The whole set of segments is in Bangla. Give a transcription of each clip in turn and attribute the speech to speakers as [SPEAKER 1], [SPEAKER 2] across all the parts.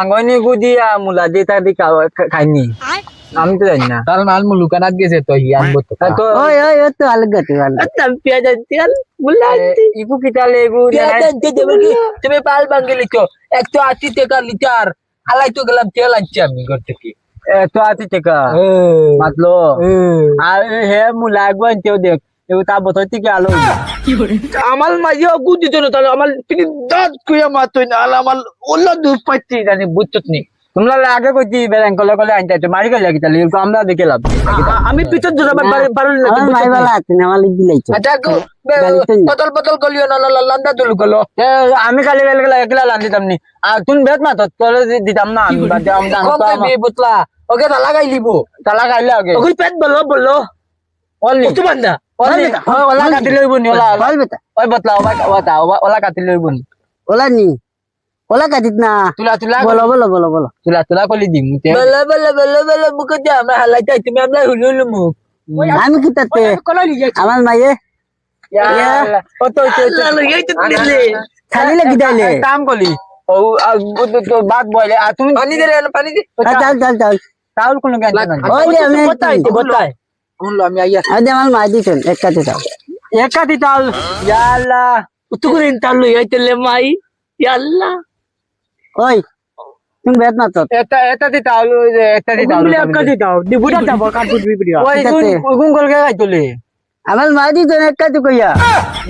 [SPEAKER 1] আঙ্গনি গুদিয়া মুলা দিয়ে তার দিকে খাইনি। আমি তো জানি না।
[SPEAKER 2] তার মাল মুলুকানাত গেছে তো আনব তো।
[SPEAKER 3] ওই ওই ও তো আলগা তো আলগা।
[SPEAKER 2] পেঁয়াজ তেল মুলা
[SPEAKER 1] ইকু কিতালে এগু
[SPEAKER 2] পেঁয়াজ আনতে দেবে কি তুমি পাল ভাঙ্গে লিখো একশো আশি টাকা লিটার। আলাই তো গেলাম তেল আনছি আমি ঘর থেকে।
[SPEAKER 1] তো আছে টাকা। মাতলো। আর হে মুলা একবার দেখ। তা বছর থেকে আলো।
[SPEAKER 2] আমার মাঝে অগু দিত না তাহলে আমার দাঁত না আমার ওলা দুধ পাচ্ছি জানি বুঝছত নি।
[SPEAKER 1] তোমরা আগে কইছি বেরেন কলে কলে আনতে তো মারি আমরা দেখে লাভ
[SPEAKER 2] আমি বাড়ি না
[SPEAKER 3] মাই বালা আছে না দিলাইছো
[SPEAKER 2] আচ্ছা বতল বতল গলিও না। লান্দা তুলু গলো
[SPEAKER 1] আমি কালি বেলে গেলে একলা লান দিতাম নি আর তুমি বেত তোলে দি- দিতাম না আমি বাদ না
[SPEAKER 2] কম পাইবি বুতলা। ওকে তা লাগাই লিবো পেট বলল বলল
[SPEAKER 1] অনলি
[SPEAKER 2] কত বান্দা।
[SPEAKER 1] ওলা কাটি লইব নি ওলা
[SPEAKER 3] বেটা।
[SPEAKER 1] ওই বতলা ওবা ওটা ওলা কাটি লইব নি
[SPEAKER 3] ওলা নি। ওলা কাটিত না।
[SPEAKER 1] তুলা তুলা
[SPEAKER 3] বলো বলো বলো বলো।
[SPEAKER 1] তুলা তুলা কলি দিম
[SPEAKER 2] বলে বলে বলে বলে মুখে দিয়ে আমরা হালাইতে তুমি আমরা হুলু হুলু মুখ।
[SPEAKER 3] আমি কি তাতে? আমার মাইয়ে
[SPEAKER 2] দিলে।
[SPEAKER 1] কাম কলি। ও তো বাদ বলে আর তুমি
[SPEAKER 2] পানি দে রে পানি দে।
[SPEAKER 3] চল চল চল।
[SPEAKER 1] তাউল কোন
[SPEAKER 3] ওই আমি
[SPEAKER 2] আমি আইয়া
[SPEAKER 3] আমার মা দিছেন এক
[SPEAKER 2] উতুকুরিন তালু মাই
[SPEAKER 3] ওই তুমি না তো?
[SPEAKER 1] এটা এটা দি এটা দি
[SPEAKER 2] দাও যাব কাটু
[SPEAKER 1] ওই
[SPEAKER 3] আমার দিছেন কাটে কইয়া।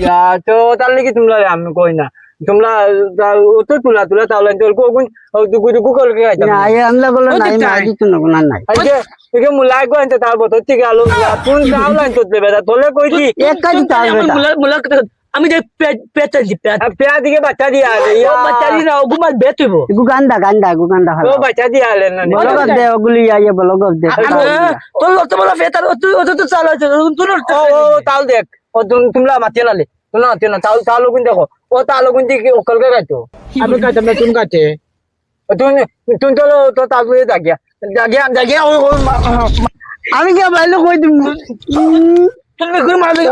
[SPEAKER 1] ইয়া তো তার লাগি তোমরা আমি কই না। তোমরা ও তো তুলা তুলা তাহলে কোন তো
[SPEAKER 3] না আমলা বলো নাই দিছেন না কোন নাই।
[SPEAKER 1] আজকে একে মুলাই কো আনতে তার আলো আনতে দেবে তোলে
[SPEAKER 3] এক বেটা।
[SPEAKER 2] মুলা মুলা আমি যে পেট পেট
[SPEAKER 1] দিকে বাচ্চা দিয়া আলে।
[SPEAKER 2] ও বাচ্চারি না ওগুমাল বেট হইব।
[SPEAKER 3] গু গান্ডা গান্ডা
[SPEAKER 1] ও বাচ্চা দিয়া আলে না
[SPEAKER 3] বলো দে ওগুলি আইয়ে দে
[SPEAKER 2] লোক তো বলা ফেতার ও তো চালা আছে তুই
[SPEAKER 1] ও ও দেখ। ও তোমরা মাতিয়ে লালে। না তাল তাল গুন দেখো ও দিকে ওকল কে গাইতো
[SPEAKER 2] আমি কাছে না তুমি কাছে
[SPEAKER 1] তুই তুই তো তো তাল গুয়ে দাগিয়া দাগিয়া দাগিয়া ও
[SPEAKER 3] আমি কি বাইলো কই দিম
[SPEAKER 2] তুমি কই মারবে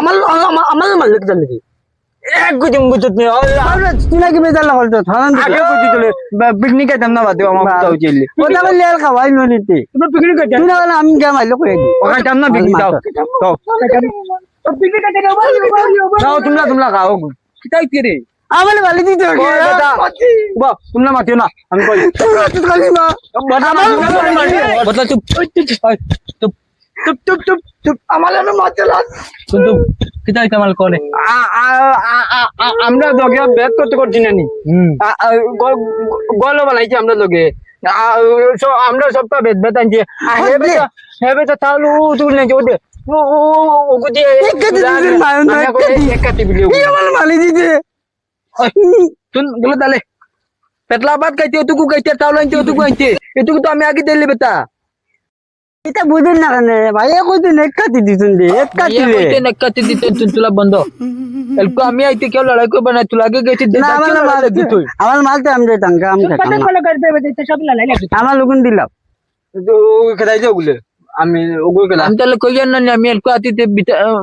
[SPEAKER 2] আমার আমার মালিক জানি
[SPEAKER 1] এক গুজি বুঝত নি
[SPEAKER 3] তুই নাকি বেজাল হল তো থানান
[SPEAKER 1] আগে বুঝি তোলে পিকনিক আইতাম না বাদে আমার তাও চললে
[SPEAKER 3] ওটা বলে আর খাওয়াই ননিতে
[SPEAKER 2] তুমি পিকনিক কাছে
[SPEAKER 3] তুই না আমি কে মাইলো কই দি
[SPEAKER 1] ওখানে যাম না পিকনিক দাও দাও
[SPEAKER 2] পিকনিক
[SPEAKER 1] তোমরা তোমরা খাও।
[SPEAKER 2] কিতাই কি
[SPEAKER 3] আমার বালি দিতে
[SPEAKER 1] ও বা তোমরা মাতিও না আমি কই?
[SPEAKER 3] খালি মা।
[SPEAKER 1] বদলা চুপ চুপ
[SPEAKER 2] চুপ চুপ চুপ চুপ আমার না মারতে লাগ।
[SPEAKER 1] চুপ চুপ। কিতাই কামাল কোনে আমরা লগে বেদ করতে করছি না নি? গলো বানাইছি আমরা লগে। আমরা সবটা বেদ বেদ আনছি। তাহলে নাই ও ও ও গুদি
[SPEAKER 3] একাতি দিদির মায়ন না, একাতি।
[SPEAKER 1] একাতি বিলি
[SPEAKER 3] আমার মালি দিতে
[SPEAKER 2] তুন বলে তাহলে পেটলা বাদ খাইতে ওটুকু খাইতে তাহলে আনতে ওটুকু আনতে এটুকু তো আমি আগে দিলি বেটা
[SPEAKER 3] এটা বুঝেন না কেন ভাই কই দিন এক কাটি দিছুন দে রে
[SPEAKER 2] কইতে নক্কাতে দিতে তুন তুলা বন্ধ এলকো আমি আইতে কেউ লড়াই করবে না তুলা আগে গেছি
[SPEAKER 3] না আমার মাল আমার মালতে আমি দে টাঙ্কা আমি খাতাম আমার লগুন দিলাম
[SPEAKER 1] কেদাই যে ওগুলো আমি ওগুলো কেদা
[SPEAKER 2] আমি তাহলে কইয়ান না নি, আমি এলকো আতিতে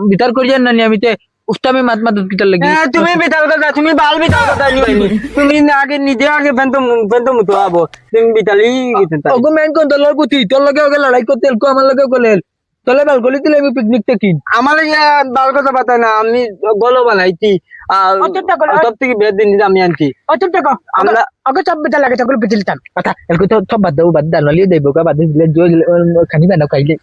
[SPEAKER 2] বিতার করিয়ান না নি, আমি তে উস্তামে মাত মাত কিতার লাগি
[SPEAKER 1] হ্যাঁ, তুমি বিতাল কথা তুমি বাল বিতাল কথা নিয়ে তুমি আগে নিজে আগে ফেন্ত ফেন্ত মুতো আবো তুমি বিতালি গেছেন
[SPEAKER 2] ওগো মেন কোন তোর লগে তুই তোর লগে ওকে লড়াই করতে এলকো আমার লগে কলেল তোলে বাল গলি দিলে আমি পিকনিক তে কিন।
[SPEAKER 1] আমার বাল কথা পাতা না আমি গলো বানাইছি। সব থেকে বেদ দিন আমি আনছি। আমরা
[SPEAKER 2] ওকে সব বেটা লাগে সকল দিতাম কথা এলকো তো সব বাদ দেবো বাদ দাও নলিয়ে দেবো বাদ দিলে জয় খানি বানাও খাইলে।